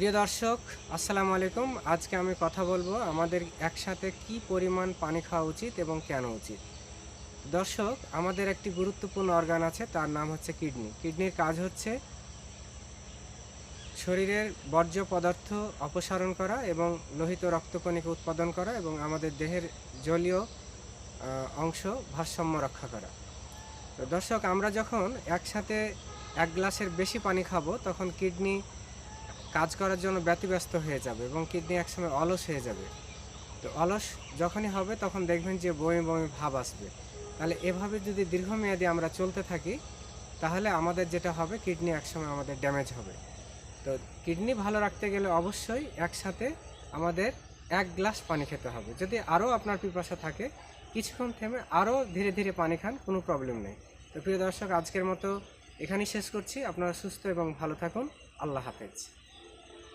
প্রিয় দর্শক, আসসালামু আলাইকুম। আজকে আমি কথা বলব আমাদের একসাথে কি পরিমাণ পানি খাওয়া উচিত এবং কেন উচিত। দর্শক, আমাদের একটি গুরুত্বপূর্ণ অর্গান আছে, তার নাম হচ্ছে কিডনি। কিডনির কাজ হচ্ছে শরীরের বর্জ্য পদার্থ অপসারণ করা এবং লোহিত রক্তকণিকা উৎপাদন করা এবং আমাদের দেহের জলীয় অংশ ভারসাম্য রক্ষা করা। দর্শক, আমরা যখন একসাথে এক গ্লাসের বেশি পানি খাব, তখন কিডনি কাজ করার জন্য ব্যতিব্যস্ত হয়ে যাবে এবং কিডনি একসময় অলস হয়ে যাবে। তো অলস যখনই হবে তখন দেখবেন যে বমি বমি ভাব আসবে। তাহলে এভাবে যদি দীর্ঘমেয়াদী আমরা চলতে থাকি, তাহলে আমাদের যেটা হবে, কিডনি একসময় আমাদের ড্যামেজ হবে। তো কিডনি ভালো রাখতে গেলে অবশ্যই একসাথে আমাদের এক গ্লাস পানি খেতে হবে। যদি আরও আপনার পিপাসা থাকে, কিছুক্ষণ থেমে আরও ধীরে ধীরে পানি খান, কোনো প্রবলেম নেই। তো প্রিয় দর্শক, আজকের মতো এখানেই শেষ করছি। আপনারা সুস্থ এবং ভালো থাকুন। আল্লাহ হাফেজ।